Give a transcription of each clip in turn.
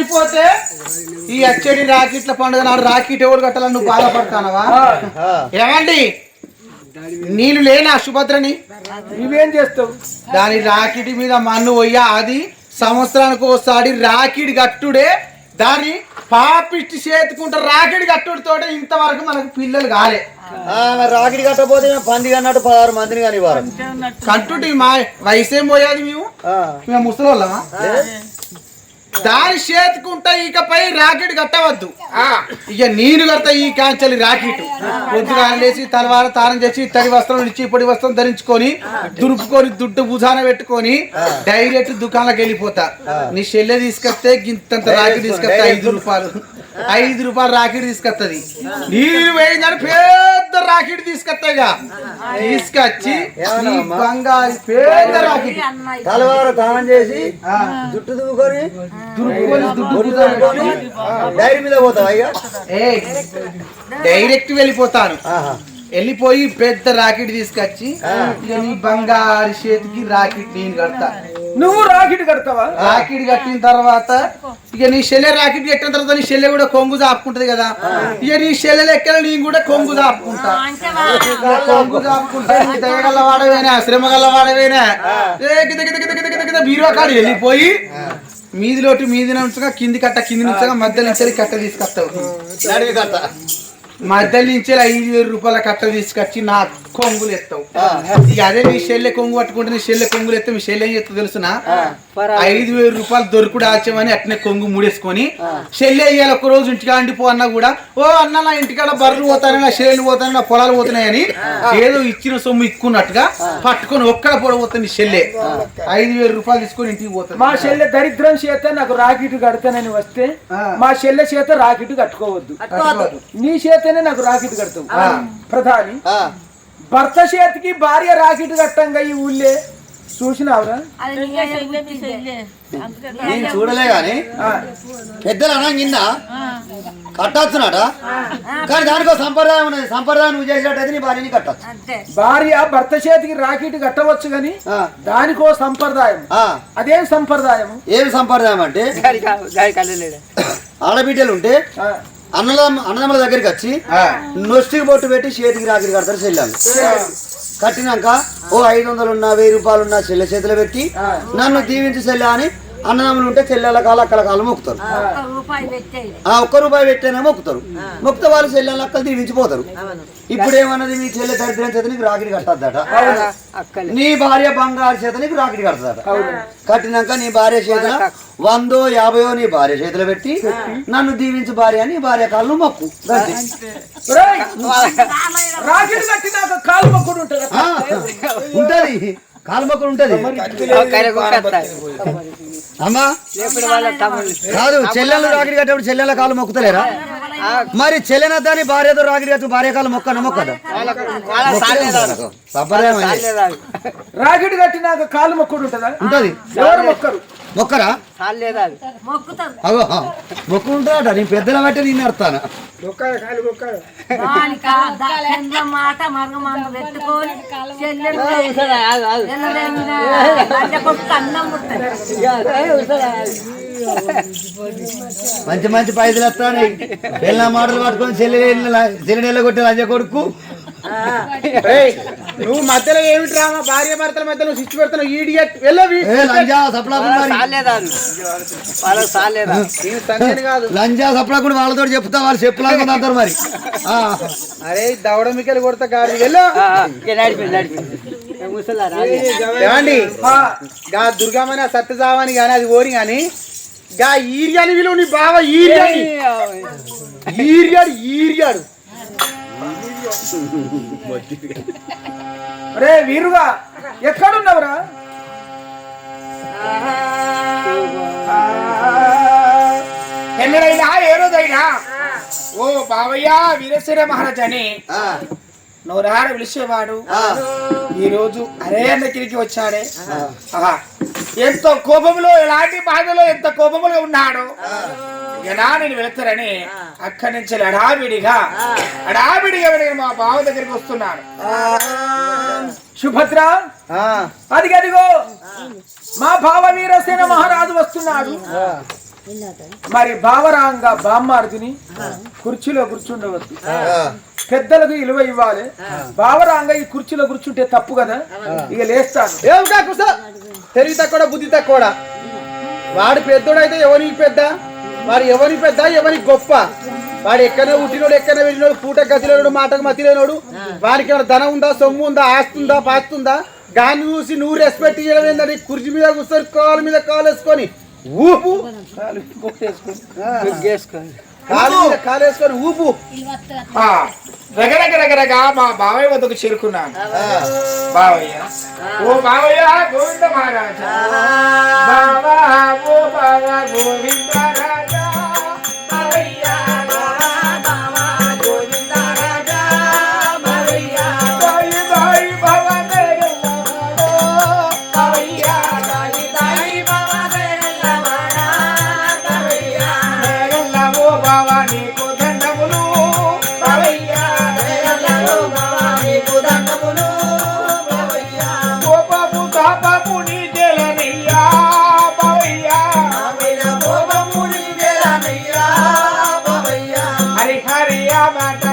చనిపోతే ఈ అచ్చడి రాకెట్ల పండుగ నాడు రాకెట్ ఎవరు కట్టాలని నువ్వు బాధపడతానవా? ఏమండి? నేను లేనా సుభద్రని? నువ్వేం చేస్తావు? దాని రాకెట్ మీద మన్ను పోయ్యా అది సంవత్సరానికి ఒకసారి రాకెట్ కట్టుడే దాని పాపిష్టి చేతుకుంటే రాకెట్ కట్టుడితో ఇంతవరకు మనకు పిల్లలు కాలే. రాకిడి కట్టపోతే పంది అన్నట్టు పదహారు మందిని కానీ వారు కట్టుటి మా వయసేం పోయేది మేము? మేము ముసలోళ్ళమా? దాని చేతుకుంటే ఇకపై రాకెట్ కట్టవద్దు. ఇక నేను కడతా ఈ కాంచలి రాకెట్. పొద్దుగా లేచి తలవార తానం చేసి తడి వస్త్రం ఇచ్చి పొడి వస్త్రం ధరించుకొని దురుపుకొని దుడ్డు భుజాన పెట్టుకొని డైరెక్ట్ దుకాణంలోకి వెళ్ళిపోతా. నీ చెల్లె తీసుకొస్తే గింతంత రాకెట్ తీసుకొస్తా ఐదు రూపాయలు. ఐదు రూపాయలు రాకెట్ తీసుకొస్తుంది నీరు వేయిందని పెద్ద రాకెట్ తీసుకొస్తాయిగా తీసుకొచ్చి నీ బంగారు పెద్ద రాకెట్. తలవారు దానం చేసి జుట్టు దువ్వుకొని డైరీ మీద పోతావు అయ్యా? ఏ డైరెక్ట్ వెళ్ళిపోతాను. వెళ్ళిపోయి పెద్ద రాకెట్ తీసుకొచ్చి ఇక నీ బంగారు చేతికి రాకెట్ నేను కడతా. నువ్వు రాకెట్ కడతావా? రాకెట్ కట్టిన తర్వాత ఇక నీ చెల్లె రాకెట్ కట్టిన తర్వాత నీ చెల్లె కూడా కొంగు చాపుకుంటది కదా. ఇక నీ చెల్లె లెక్కన నేను కూడా కొంగు చాపుకుంటా ఇక కొంగు దయగల వాడవేనా? శ్రమ గల వాడవేనా బీరువా కాడు వెళ్ళిపోయి మీదిలోటి మీది నుంచగా కింది కట్ట కింది నుంచగా మధ్యలో నుంచి కట్ట తీసుకొస్తావు. నడివి కట్ట. మధ్యలో నుంచి ఐదు వేల రూపాయల కట్ట తీసుకొచ్చి నా కొంగులు ఎత్తావు. ఇక అదే నీ షెల్లె కొంగు పట్టుకుంటే నీ షెల్లె కొంగులు ఎత్తే మీ షెల్లె ఏం చెప్తా తెలుసునా? ఐదు వేల రూపాయలు దొరుకుడు ఆచమని అట్నే కొంగు ముడేసుకొని షెల్లె ఇయ్యాలి ఒక రోజు ఇంటికా అండిపో అన్నా కూడా ఓ అన్న నా ఇంటికాడ బర్రెలు పోతానే నా షేర్లు పోతానే నా పొలాలు పోతున్నాయని ఏదో ఇచ్చిన సొమ్ము ఇక్కున్నట్టుగా పట్టుకొని ఒక్కడ పొడబోతుంది షెల్లె. ఐదు వేల రూపాయలు తీసుకొని ఇంటికి పోతుంది. మా చెల్లె దరిద్రం చేత నాకు రాకెట్ కడతానని వస్తే. మా చెల్లె చేత రాకెట్ కట్టుకోవద్దు. నీ చేతనే నాకు రాకెట్ కడతావు. ప్రధాని ఆ. భర్త చేతికి భార్య రాకెట్ కట్టంగా ఈ ఊళ్ళే. చూసినావురా? నేను చూడలే గాని. పెద్దలు అనంగిన్న కట్టచ్చునట? కానీ దానికో సంప్రదాయం ఉన్నది. సంప్రదాయం నువ్వు చేసినట్టయితే నీ భార్యని కట్టచ్చు. భార్య భర్త చేతికి రాకెట్ కట్టవచ్చు గాని. దానికో సంప్రదాయం. ఆ. అదేం సంప్రదాయం ఏమి సంప్రదాయం అంటే? ఆడబిడ్డలు ఉంటే ఆ. అన్నల అన్నదమ్ముల దగ్గరికి వచ్చి ఆ. నొష్టికి బొట్టు పెట్టి చేతికి రాకిరి కడతారు చెల్లాలి కట్టినాక ఓ ఐదు వందలు ఉన్నా వెయ్యి రూపాయలు ఉన్నా చెల్లె చేతిలో పెట్టి నన్ను దీవించి చెల్లె అని అన్నదమ్ములు ఉంటే చెల్లెల కాలు అక్కల కాలు మొక్కుతారు. ఆ ఒక్క రూపాయి పెట్టేనే మొక్కుతారు. మొక్కితే వాళ్ళు చెల్లెల అక్కలు దీవించిపోతారు ఇప్పుడు ఏమన్నది నీ చెల్లె దరిద్రం చేత నీకు రాకిడి కట్టద్దట. నీ భార్య బంగారు చేత నీకు రాకిడి కడతదట. కట్టినాక నీ భార్య చేతుల వందో యాభయో నీ భార్య చేతిలో పెట్టి నన్ను దీవించి భార్య అని నీ భార్య కాళ్ళు మొక్కు. ఉంటది. కాలు మొక్కలు ఉంటది. అమ్మా. కాదు చెల్లెలు రాకిడి కట్టేప్పుడు చెల్లెల కాలు మొక్కుతలేరా? మరి చెల్లెన దాని భార్యతో రాకిడి కట్టు భార్య కాలు మొక్కన మొక్కదు సంప్రదాయం. రాకెట్ కట్టినాక కాలు మొక్కుడు ఉంటుందా? ఉంటది. ఎవరు మొక్కరు? మొక్కరా? అగో మొక్కు ఉంటాడట నీ పెద్దల బట్టి నేను అర్థాను మాట మరగమందు పెట్టుకొని అన్నం మంచి మంచి పైసలు వస్తాయి వెళ్ళిన మాటలు పట్టుకొని చెల్లె చెల్లె నెల కొట్టే లంజ కొడుకు. ఏయ్, నువ్వు మధ్యలో ఏమి డ్రామా భార్య భర్తల మధ్యలో స్విచ్ పెడతావు ఈడియట్ లంజా సప్లా కుమారి నేను సంజయ్ కాదు. లంజా సప్లా కూడా వాళ్ళతో చెప్తా వాళ్ళు చెప్పులా అంటారు మరి. అరే దవడ మిక్కలు కొడతా గాడి వెళ్ళు. ఏమండి? దుర్గమ్మని సత్యజావాని గాని అది ఓరి గాని గా ఈరియాని విలువ నీ బావ ఈరియాని. ఈరియాడు ఈరియాడు. రే వీరుగా ఎక్కడున్నావురా? ఎన్నడైనా ఏ రోజైనా ఓ బావయ్య వీరశిర మహారాజని. ఆ, నోరార పిలిచేవాడు. ఆ, ఈ రోజు అరే దగ్గరికి వచ్చాడే. ఆహా. ఎంతో కోపంలో ఎలాంటి బాధలో ఎంత కోపములో ఉన్నాడు. ఇకనా నేను వెళుతారని అక్కడి నుంచి అడావిడిగా అడావిడిగా వెనక మా బావ దగ్గరికి వస్తున్నాడు. సుభద్ర ఆ, అది అదిగో. మా భావ వీరసేన మహారాజు వస్తున్నాడు. మరి భావరాంగా బామ్మార్దిని కుర్చీలో కూర్చుండవద్దు పెద్దలకు ఇలువ ఇవ్వాలి. భావరాంగా ఈ కుర్చీలో కూర్చుంటే తప్పు కదా? ఇక లేస్తాను. ఏమిటా కుస తెలివి తక్కువ బుద్ధి తక్కువ వాడు పెద్దోడైతే ఎవరికి పెద్ద? వాడు ఎవరికి పెద్ద ఎవరికి గొప్ప? వాడు ఎక్కడ పుట్టినోడు ఎక్కడ వెళ్ళినోడు పూట గతిలోడు మాటకు మతిలేనోడు వానికి ఏమైనా ధనం ఉందా సొమ్ము ఉందా ఆస్తి ఉందా పాస్తి ఉందా? గాన్ని చూసి నువ్వు రెస్పెక్ట్ చేయడం ఏంటంటే కుర్చీ మీద కూర్చొని కాలు మీద కాలు వేసుకొని ఊపు. కాలు మీద కాలు వేసుకొని ఊపు. రగరగ రగరగ మా బావయ్య వద్దకు చేరుకున్నాను. బావయ్య ఓ బావయ్య గోవింద మహారాజా. బావా ఓ బావా గోవింద రాజా. Baba.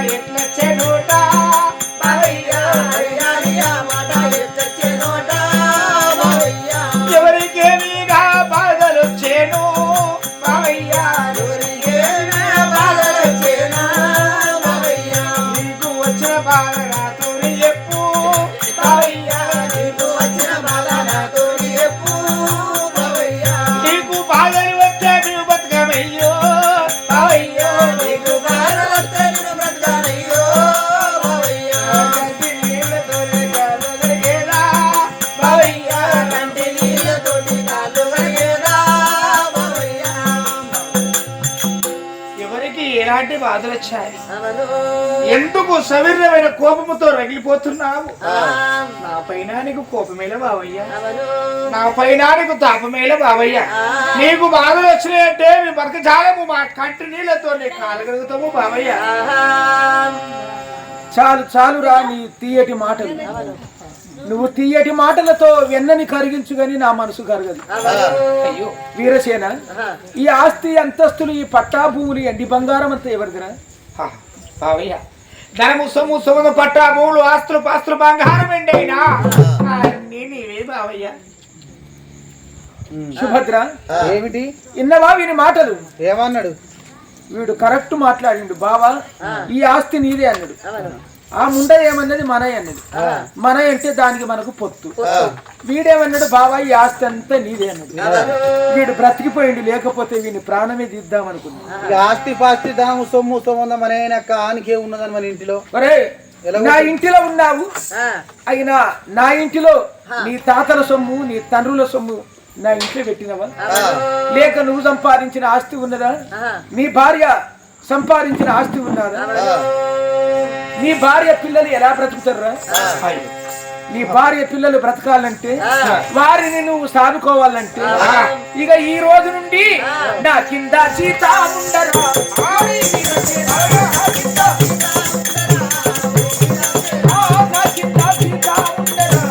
ఎలాంటి బాధలు వచ్చాయి. ఎందుకు సవిర్యమైన కోపముతో రగిలిపోతున్నావు? నా పైన నీకు కోపమేల బావయ్య. నా పైన నీకు తాపమేల బావయ్య. నీకు బాధలు వచ్చినాయంటే మీ బతక చాలము మా కంటి నీళ్ళతో నీ కాలగలుగుతాము బావయ్య. చాలు చాలురా నీ తీయటి మాటలు. నువ్వు తీయటి మాటలతో వెన్నని కరిగించు గాని నా మనసు కరగదు. అయ్యో. వీరసేన ఈ ఆస్తి అంతస్తులు ఈ పట్టా భూములు ఎండి బంగారం అంతా ఎవరిదిరా? బావయ్య. ధనము సొమ్ము సొమ్ము పట్టా భూములు ఆస్తులు పాస్తులు బంగారం ఎండైనా? అన్నీ నీవే బావయ్య. సుభద్ర ఏమిటి? ఇన్నవా వీని మాటలు? ఏమన్నాడు? వీడు కరెక్ట్ మాట్లాడిండు. బావా ఈ ఆస్తి నీదే అన్నాడు. ఆ ముండ ఏమన్నది మనయ్య అన్నది. మనయ్య అంటే దానికి మనకు పొత్తు. వీడేమన్నాడు బావా ఈ ఆస్తి అంతా నీదే అన్నాడు వీడు బ్రతికిపోయిండు లేకపోతే వీని ప్రాణమే దిద్దాం అనుకున్నాడు ఆస్తి పాస్తి ధనము సొమ్ము సొమ్ము మన ఆనికే ఉన్నదని మన ఇంటిలో? నా ఇంటిలో ఉన్నావు. అయినా నా ఇంటిలో నీ తాతల సొమ్ము నీ తండ్రుల సొమ్ము నా ఇంట్లో పెట్టినవా? లేక నువ్వు సంపాదించిన ఆస్తి ఉన్నదా? నీ భార్య సంపాదించిన ఆస్తి ఉన్నదా? నీ భార్య పిల్లలు ఎలా బ్రతుకుతారా నీ భార్య పిల్లలు బ్రతకాలంటే వారిని నువ్వు సాదుకోవాలంటే ఇక ఈ రోజు నుండి నా కింద సీత ఉండరా? ఆడి వీరసేన, నా కింద సీత ఉండరా.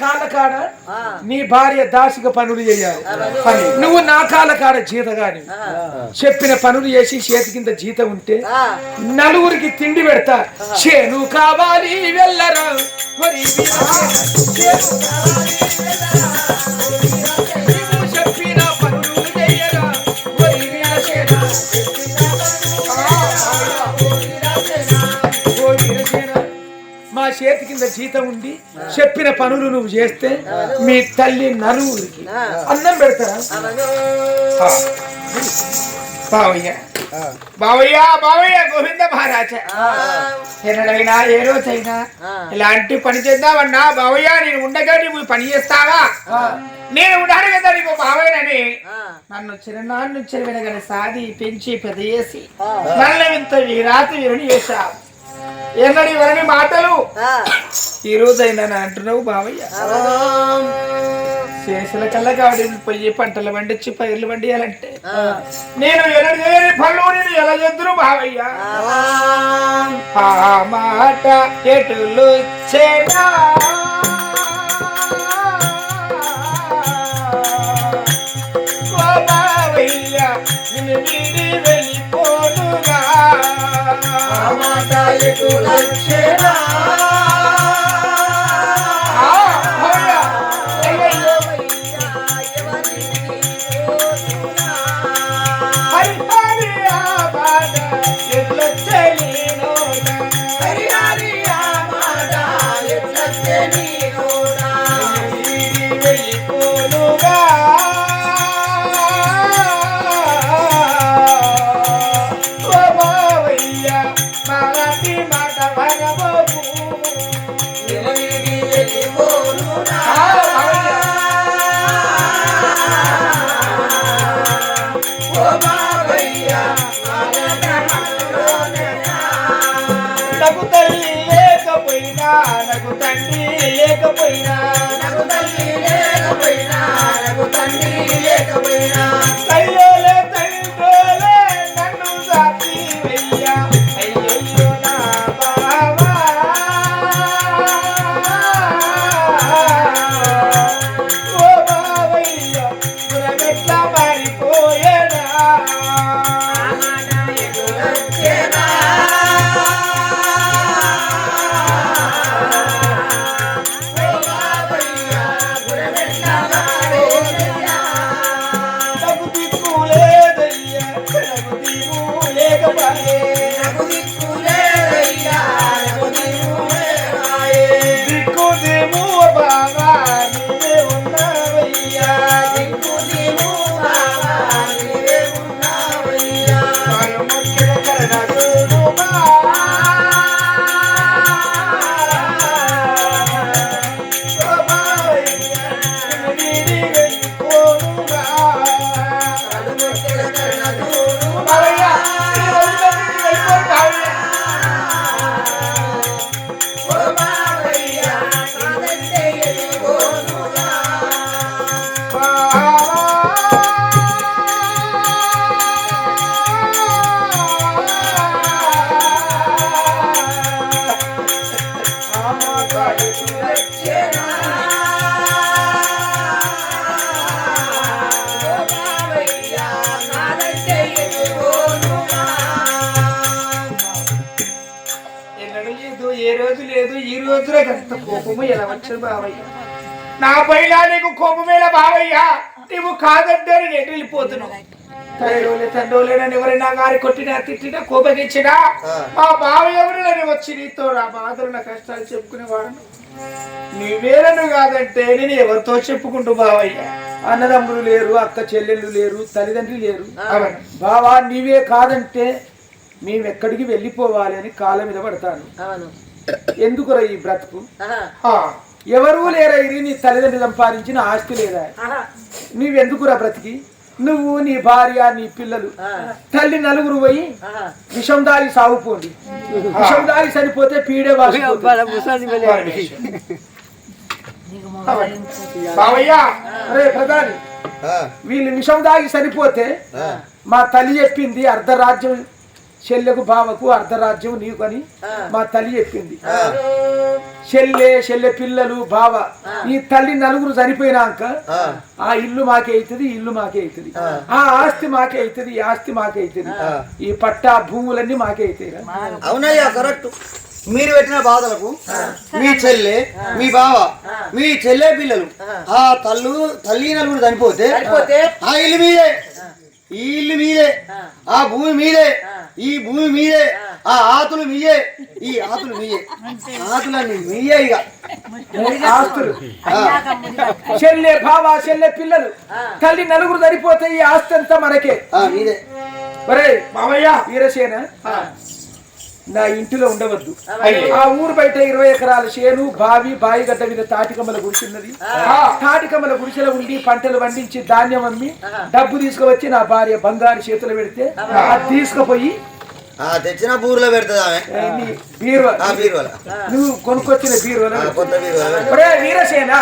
కాళ్ళ కాడ నీ భార్య దాసిక పనులు చేయాలి. పని నువ్వు నా కాళ్ళ కాడ జీతగాని చెప్పిన పనులు చేసి చేతి కింద జీతం ఉంటే నలుగురికి తిండి పెడతా. చేను కావాలి వెళ్ళరా చేతి కింద జీతం ఉండి చెప్పిన పనులు నువ్వు చేస్తే మీ తల్లి నలుగురికి అన్నం పెడతారా? బావయ్య. బావయ్య బావయ్య గోవింద మహారాజ. ఎన్నడైనా ఏ రోజైనా ఇలాంటి పని చేద్దామన్నా బావయ్య నేను ఉండగా నువ్వు పని చేస్తావా? నేను ఉన్నాను కదా నీకు బావయ్యనని. నన్ను చిన్ననాడు నుంచి వినగానే సాది పెంచి పెద్ద చేసి నన్ను ఇంత వీరాతి వీరుని చేశావు ఎన్నడి వరని మాటలు? ఈ రోజైనా అంటున్నావు బావయ్య. శేషుల కల్లా కావడి పోయి పంటలు పండించి పైర్లు పండియాలంటే. నేను ఎలా చేయని పనులు నేను ఎలా చేద్దును బావయ్య? ఆ. మాట ఎటులు చేనా మాట ఎటులు చేనా లేకపోయినా నాకు తల్లి లేకపోయినా నాకు తండ్రి లేకపోయినా రోజులే అంత కోపము ఎలా వచ్చాడు బావయ్య? నా పైన నీకు కోపమేలా బావయ్య? నువ్వు కాదంటే నేను వెళ్ళిపోతున్నావు తండ్రోలే తండ్రోలేనని ఎవరైనా గారి కొట్టినా తిట్టినా కోపగించినా మా బావయ్య ఎవరు? నన్ను వచ్చి నీతో నా బాధలు నా కష్టాలు చెప్పుకునేవాడు. నీవేరను కాదంటే నేను ఎవరితో చెప్పుకుంటూ బావయ్య? అన్నదమ్ములు లేరు అక్క చెల్లెళ్ళు లేరు తల్లిదండ్రులు లేరు. బావా నీవే కాదంటే మేము ఎక్కడికి వెళ్ళిపోవాలి అని కాళ్ళ మీద పడతాను. ఎందుకురా ఈ బ్రతుకు? ఎవరూ లేరా ఇది నీ తల్లిదండ్రులు సంపాదించిన ఆస్తి లేదా. నువ్వెందుకురా బ్రతికి? నువ్వు నీ భార్య నీ పిల్లలు. తల్లి నలుగురు పోయి. విషం దారి సాగుపోండి విషం దారి చనిపోతే పీడే ప్రధాని. వీళ్ళు విషం దాగి చనిపోతే మా తల్లి చెప్పింది అర్ధరాజ్యం చెల్లెకు బావకు అర్ధరాజ్యం నీకు అని మా తల్లి చెప్పింది. చెల్లె చెల్లె పిల్లలు బావ ఈ తల్లి నలుగురు చనిపోయినాక ఆ. ఇల్లు మాకే అవుతుంది ఇల్లు మాకే అవుతుంది. ఆ. ఆస్తి మాకే అవుతుంది ఈ ఆస్తి మాకే అవుతుంది. ఈ పట్టా భూములన్నీ మాకే అవుతాయి అవునయ్యా కరెక్ట్. మీరు పెట్టిన బాధలకు మీ చెల్లె మీ బావ మీ చెల్లె పిల్లలు ఆ. తల్లు తల్లి నలుగురు చనిపోతే ఆ ఇల్లు మీదే. ఈ ఇల్లు మీదే. ఆ. భూమి మీదే. ఈ భూమి మీదే ఆ. ఆతులు మీయే ఈ ఆతులు మీయే. ఆతులన్నీ మీయే ఇక. ఆస్తులు. చెల్లె బావ చెల్లె పిల్లలు. తల్లి నలుగురు చనిపోతే ఈ ఆస్తి అంతా మనకే. ఆ మీదే. ఒరే మామయ్య వీరసేన. నా ఇంటిలో ఉండవద్దు. ఆ ఊరు బయట ఇరవై ఎకరాల చేను బావి బావి గడ్డ మీద తాటికమ్మల గుడిసిన్నది ఆ. తాటికమ్మల గుడిసెలో ఉండి పంటలు పండించి ధాన్యం అమ్మి డబ్బు తీసుకువచ్చి నా భార్య బంగారు చేతులు పెడితే అది తీసుకుపోయి ఆ తెచ్చిన బూరులో పెడుతుంది ఆమె. నువ్వు కొనుక్కొచ్చిన బీరువాలో? వీరసేన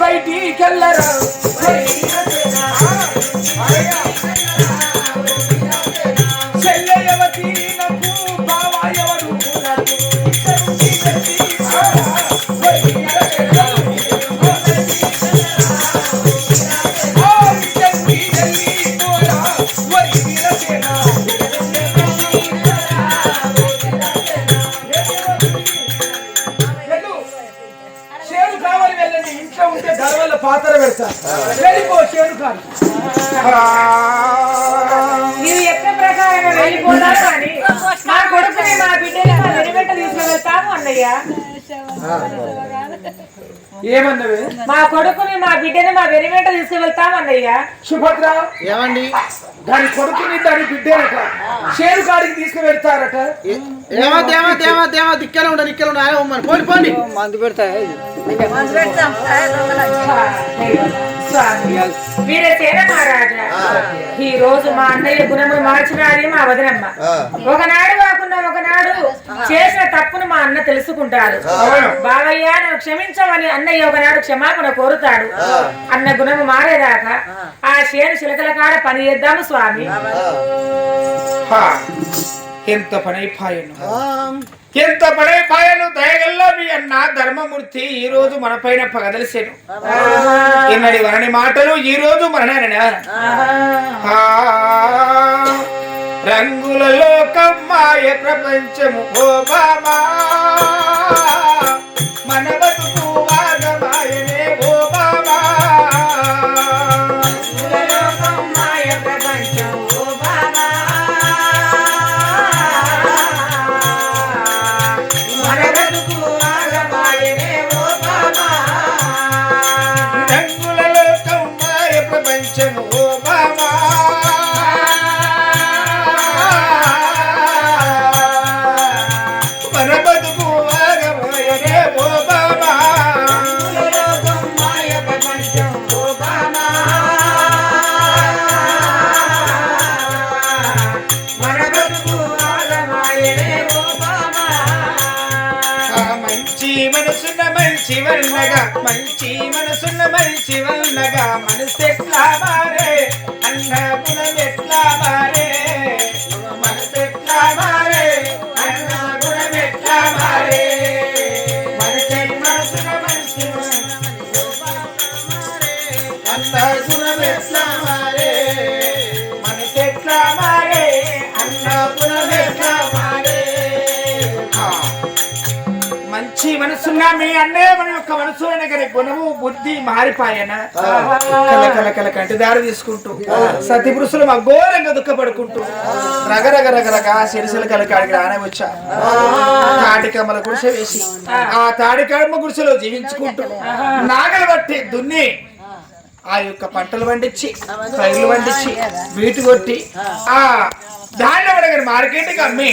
బయటికి వెళ్ళరా చేను కావాలి వెళ్ళండి ఇంట్లో ఉంటే గర్వాల పాత్ర పెడతా. వెళ్ళిపో చేను కాదు. నీవు చెప్పిన ప్రకారం వెళ్ళిపోతాను కానీ మా కొడుకుని మా బిడ్డని మా వెనువెంట తీసుకువెళ్తాము అన్నయ్య. ఏమన్నవే మా కొడుకుని మా బిడ్డని మా వెనువెంట తీసుకువెళ్తాము అన్నయ్య సుభద్ర ఏమండి? దాని కొడుకుని దాని బిడ్డనట. చేను కాడికి తీసుకువెళ్తారట. ఏమద్దు ఏమద్దు ఏమద్దు ఏమద్దు ఇక్కడ ఉండదు ఇక్కడ ఉండ. ఆయన ఉమ్మని పోండి పోండి. స్వామి వీరసేన మహారాజా. ఈ రోజు మా అన్నయ్య గుణములు మార్చినాది మా వదనమ్మ. ఒకనాడు కాకుండా ఒకనాడు? చేసిన తప్పును మా అన్న తెలుసుకుంటాడు. బావయ్య నువ్వు క్షమించమని అన్నయ్య ఒకనాడు క్షమాపణ కోరుతాడు. అన్న గుణము మారేదాకా ఆ. చేను చిలకల కాడ పని చేద్దాము స్వామి. ఎంత పనైపాయను. ఎంత పనైపాయను దయగల్లా మీ అన్న ధర్మమూర్తి ఈ రోజు మన పైన పగదలిసాను. ఎన్నడి వరని మాటలు ఈ రోజు మననేనా రంగుల లోకం మాయ ప్రపంచము ఓ బామా మన మంచి వల్లగా మంచి మనసున్న మంచి వల్లగా మనసు ఎట్లా మారే? అన్న గుణం ఎట్లా మారే? మనసు ఎట్లా మారే? అన్న గుణం ఎట్లా మారే? మనసు మనసున మంచి అన్న గుణం ఎట్లా మారే? మనసున్న మీ అన్నయ్య మన యొక్క మనసు కానీ గుణము బుద్ధి మారిపాయన. కల కల కల కంటి దారి తీసుకుంటూ సతి పురుషులు మా ఘోరంగా దుఃఖపడుకుంటూ రగ రగ రగ రగ సిరిసిల కల కాడికి రానే వచ్చా. తాటికమ్మల గుడిసె వేసి ఆ. తాడికమ్మ గుడిసెలో జీవించుకుంటూ నాగలు బట్టి దున్ని ఆ యొక్క పంటలు పండించి పైర్లు పండించి వీటి కొట్టి ఆ ధాన్యం అడగండి మార్కెట్కి అమ్మి.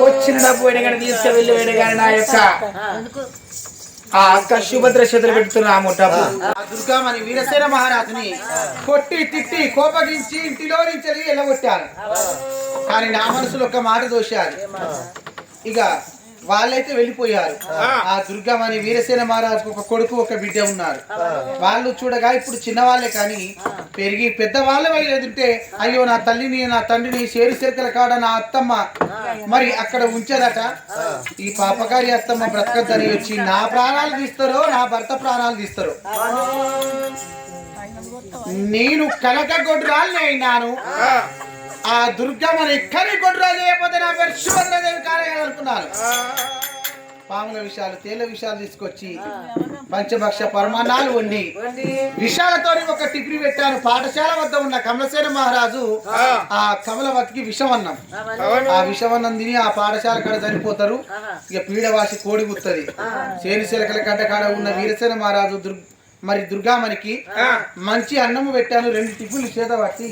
వచ్చిన డబ్బు వెనగని తీసుకువెళ్ళి వెనగని నా యొక్క ఆ అక్క సుభద్ర చేతులు పెడుతున్నాము డబ్బు దుర్గామని వీరసేన మహారాజుని కొట్టి తిట్టి కోపగించి ఇంటిలో నుంచి వెళ్ళగొట్టారు కానీ నా మనసులో ఒక మాట దోశారు ఇక వాళ్ళైతే వెళ్ళిపోయారు. ఆ. దుర్గామణి వీరసేన మహారాజుకు ఒక కొడుకు ఒక బిడ్డ ఉన్నారు. వాళ్ళు చూడగా ఇప్పుడు చిన్నవాళ్ళే కానీ పెరిగి పెద్ద వాళ్ళ వెళ్ళేదంటే అయ్యో నా తల్లిని నా తండ్రిని చేరు చెరకల కాడ నా అత్తమ్మ మరి అక్కడ ఉంచదట ఈ పాపగారి అత్తమ్మ బ్రతకద్దని వచ్చి నా ప్రాణాలు తీస్తారో నా భర్త ప్రాణాలు తీస్తారో. నేను కనక అయినాను ఆ దుర్గమ్మని ఎక్కడి గొడ్రాలు చేయకపోతే నా పేరు సుభద్రదేవి కాలేయాలనుకున్నాను పాముల విషయాలు తేళ్ళ విషయాలు తీసుకొచ్చి పంచభక్ష పరమాణాలు వండి విషాలతో ఒక టిఫిన్ పెట్టాను. పాఠశాల వద్ద ఉన్న కమలసేన మహారాజు ఆ. కమలవతికి విషం అన్నం ఆ విషవన్నం తిని ఆ పాఠశాల కాడ చనిపోతారు. ఇక పీడవాసి కోడి గుత్తది. చేను శిలకల గడ్డ కాడ ఉన్న వీరసేన మహారాజు దుర్గ మరి దుర్గామణికి మంచి అన్నము పెట్టాను రెండు టిఫిన్లు చేత పట్టి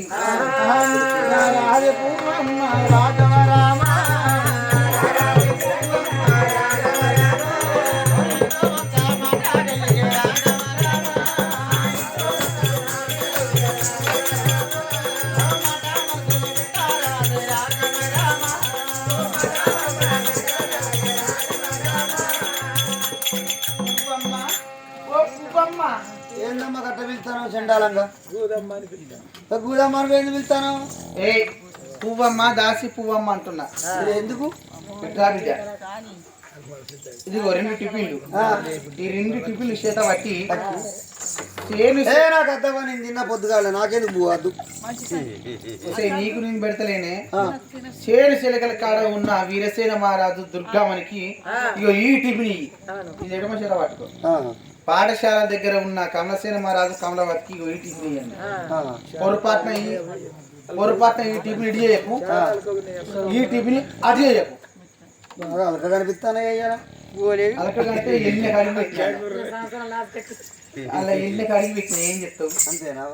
పిలుస్తాను గూదమ్మ ఎందుకు పిలుస్తాను. ఏ పువ్వమ్మ దాసి పువ్వమ్మ అంటున్నా. ఇది ఎందుకు? ఇదిగో రెండు టిఫిన్లు. ఈ రెండు టిఫిన్లు చేత పట్టి నాకు అర్థమా నేను తిన్న పొద్దుగాల నాకెందుకు పోవద్దు నీకు నేను పెడతలేనే. చేను చిలకల కాడ ఉన్న వీరసేన మహారాజు దుర్గామణికి ఇగో ఈ టిఫిన్. ఇది ఎడమ చేత పట్టుకో పాఠశాల దగ్గర ఉన్న కమలసేన మహారాజు కమలవతికి ఈ టిఫిన్ ఇయ్యండి. పొరపాటున ఈ పొరపాటున ఈ టిఫిన్ ఇడి చేయకు ఈ టిఫిన్ అది చేయకు అలక కనిపిస్తానే ఎన్ని కడిగి పెట్టాను? అలా ఎన్ని కడిగి పెట్టిన ఏం చెప్తావు? అంతేనా?